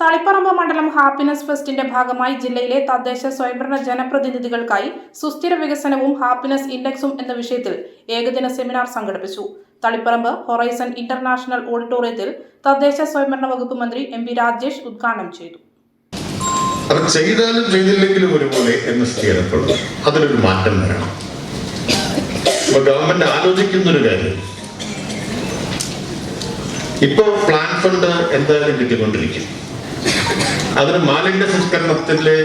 തളിപ്പറമ്പ് മണ്ഡലം ഹാപ്പിനെസ് ഫെസ്റ്റിന്റെ ഭാഗമായി ജില്ലയിലെ തദ്ദേശ സ്വയംഭരണ ജനപ്രതിനിധികൾക്കായി സുസ്ഥിര വികസനവും ഹാപ്പിനെസ് ഇൻഡെക്സും എന്ന വിഷയത്തിൽ ഏകദിന സെമിനാർ സംഘടിപ്പിച്ചു. തളിപ്പറമ്പ് ഹൊറൈസൺ ഇന്റർനാഷണൽ ഓഡിറ്റോറിയത്തിൽ തദ്ദേശ സ്വയംഭരണ വകുപ്പ് മന്ത്രി എം പി രാജേഷ് ഉദ്ഘാടനം ചെയ്തു. അത് ചെയ്താലും ചെയ്തില്ലെങ്കിലും ഒരുപോലെ എന്ന് ഇപ്പോൾ അതിലൊരു മാറ്റം വരണം. ഗവൺമെന്റ് ആലോചിക്കുന്ന ഒരു കാര്യം. ഇപ്പൊ പ്ലാൻ ഫണ്ട് എന്തായാലും കിട്ടിക്കൊണ്ടിരിക്കും. അതിന് മാലിന്യ സംസ്കരണത്തിലെ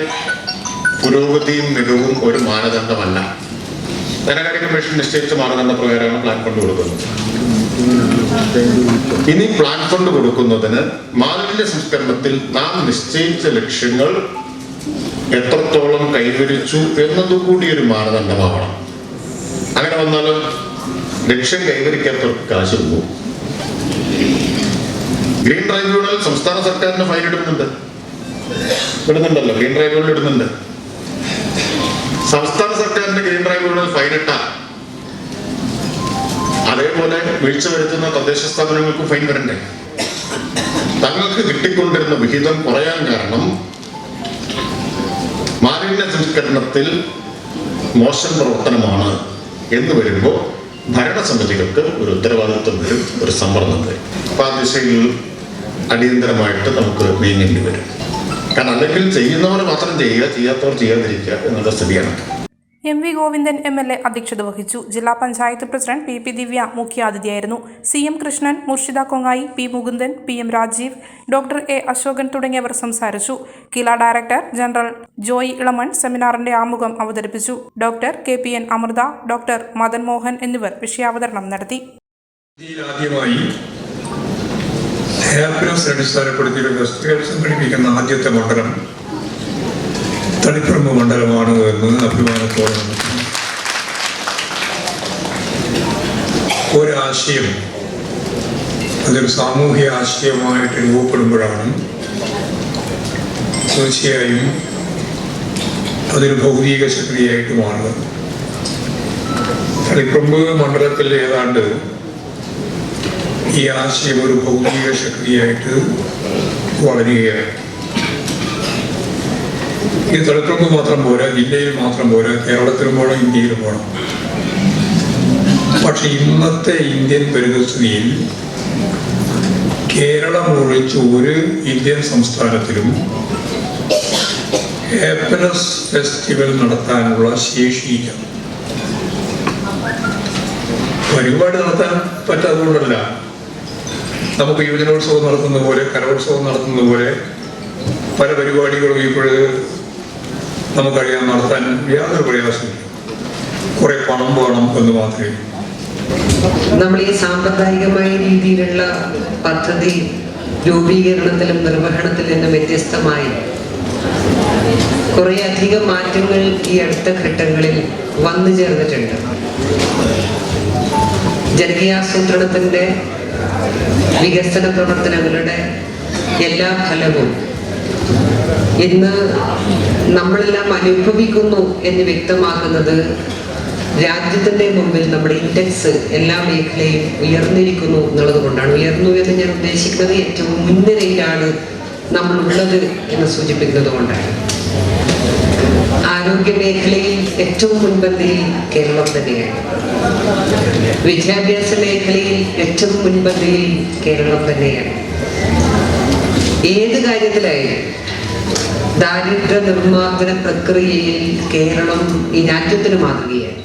പുരോഗതിയും മികവും ഒരു മാനദണ്ഡമല്ല. ധനകാര്യ കമ്മീഷൻ നിശ്ചയിച്ച മാനദണ്ഡ പ്രകാരമാണ് പ്ലാൻ ഫണ്ട് കൊടുക്കുന്നത്. ഇനി പ്ലാൻ ഫണ്ട് കൊടുക്കുന്നതിന് മാലിന്യ സംസ്കരണത്തിൽ നാം നിശ്ചയിച്ച ലക്ഷ്യങ്ങൾ എത്രത്തോളം കൈവരിച്ചു എന്നതുകൂടി ഒരു മാനദണ്ഡമാവണം. അങ്ങനെ വന്നാലും ലക്ഷ്യം കൈവരിക്കാത്തവർക്ക് കാശ് പോകും. ഗ്രീൻ ട്രൈബ്യൂണൽ സംസ്ഥാന സർക്കാരിന് ഫൈൻ ഇടുന്നുണ്ട്. ഇടുന്നുണ്ടല്ലോ ഗ്രീൻ ട്രൈബ്യൂണൽ ഇടുന്നുണ്ട്. സംസ്ഥാന സർക്കാരിന്റെ ഗ്രീൻ ട്രൈബ്യൂണൽ ഫൈൻ ഇട്ടാൽ അതേപോലെ വീഴ്ച വരുത്തുന്ന തദ്ദേശ സ്ഥാപനങ്ങൾക്കും ഫൈൻ വരണ്ടേ? തങ്ങൾക്ക് കിട്ടിക്കൊണ്ടിരുന്ന വിഹിതം കുറയാൻ കാരണം മാലിന്യ സംസ്കരണത്തിൽ മോശം പ്രവർത്തനമാണ് എന്ന് വരുമ്പോൾ ഭരണസമിതികൾക്ക് ഒരു ഉത്തരവാദിത്വം വരും ഒരു സമ്മർദ്ദം വരും. അപ്പൊ ആ ദിശയിൽ അടിയന്തരമായിട്ട് നമുക്ക് നീങ്ങേണ്ടി വരും. കാരണം അല്ലെങ്കിൽ ചെയ്യുന്നവർ മാത്രം ചെയ്യുക ചെയ്യാത്തവർ ചെയ്യാതിരിക്കുക എന്നുള്ള സ്ഥിതിയാണ്. M V Govindan M L A അധ്യക്ഷത വഹിച്ചു. ജില്ലാ panchayat president P P Divya മുഖ്യാതിഥിയായിരുന്നു. C M Krishnan Murshida Kongayi P Mukundan P M Rajeev doctor A Ashokan തുടങ്ങിയവർ സംസാരിച്ചു. കില ഡയറക്ടർ ജനറൽ ജോയി ഇളമൺ സെമിനാറിന്റെ ആമുഖം അവതരിപ്പിച്ചു. Doctor K P N Amritha doctor Madan Mohan എന്നിവർ വിഷയാവതരണം നടത്തി. ആദ്യമായി ഹാപ്പിനെസ് അടിസ്ഥാനപ്പെടുത്തിയിട്ട് ഫെസ്റ്റിവൽ സംഘടിപ്പിക്കുന്ന ആദ്യത്തെ മണ്ഡലം തളിപ്പറമ്പ് മണ്ഡലമാണ് എന്ന് അഭിമാനത്തോടെ ഒരാശയം അതൊരു സാമൂഹ്യ ആശയമായിട്ട് രൂപപ്പെടുമ്പോഴാണ് തീർച്ചയായും അതൊരു ഭൗതിക ശക്തിയായിട്ട് മാറുന്നത്. തളിപ്പറമ്പ് മണ്ഡലത്തിൽ ഏതാണ്ട് ഈ ആശയം ഒരു ഭൗതിക ശക്തിയായിട്ട് വളരുകയാണ്. ഈ തലപ്പുറത്ത് മാത്രം പോരാ ജില്ലയിൽ മാത്രം പോരാ കേരളത്തിലും പോണം ഇന്ത്യയിലും പോണം. പക്ഷെ ഇന്നത്തെ ഇന്ത്യൻ പരിതസ്ഥിതിയിൽ കേരളം ഒഴിച്ച് ഒരു ഇന്ത്യൻ സംസ്ഥാനത്തിലും ഹാപ്പിനെസ് ഫെസ്റ്റിവൽ നടത്താനുള്ള ശേഷിയില്ല പരിപാടി നടത്താൻ പറ്റാത്തതുകൊണ്ടല്ല. നമുക്ക് യുവജനോത്സവം നടത്തുന്ന പോലെ കലോത്സവം നടത്തുന്ന പോലെ പല പരിപാടികളും ഇപ്പോഴ് നമുക്കറിയാൻ നടത്താൻ യാതൊരു പ്രയാസമില്ല കുറെ പണം വേണം എന്ന് മാത്രമേ നമ്മൾ ഈ സാമ്പ്രദായികമായ രീതിയിലുള്ള പദ്ധതി രൂപീകരണത്തിലും നിർവഹണത്തിലും നിന്ന് വ്യത്യസ്തമായി കുറേയധികം മാറ്റങ്ങൾ ഈ അടുത്ത ഘട്ടങ്ങളിൽ വന്നു ചേർന്നിട്ടുണ്ട്. ജനകീയാസൂത്രണത്തിന്റെ വികസന പ്രവർത്തനങ്ങളുടെ എല്ലാ ഫലവും ഇന്ന് നമ്മളെല്ലാം അനുഭവിക്കുന്നു എന്ന് വ്യക്തമാക്കുന്നത് രാജ്യത്തിന്റെ മുമ്പിൽ നമ്മുടെ ഇൻഡെക്സ് എല്ലാ മേഖലയും ഉയർന്നിരിക്കുന്നു എന്നുള്ളത് കൊണ്ടാണ്. ഉയർന്നു എന്ന് ഞാൻ ഉദ്ദേശിക്കുന്നത് ഏറ്റവും മുൻനിരയിലാണ് നമ്മൾ ഉള്ളത് എന്ന് സൂചിപ്പിക്കുന്നത് കൊണ്ടാണ്. ആരോഗ്യ മേഖലയിൽ ഏറ്റവും മുൻപന്തിയിൽ കേരളം തന്നെയാണ്. വിദ്യാഭ്യാസ മേഖലയിൽ ഏറ്റവും മുൻപന്തിയിൽ കേരളം തന്നെയാണ്. ഏത് കാര്യത്തിലായാലും ദാരിദ്ര്യ നിർമ്മാർജന പ്രക്രിയയിൽ കേരളം ഈ രാജ്യത്തിന് മാതൃകയാണ്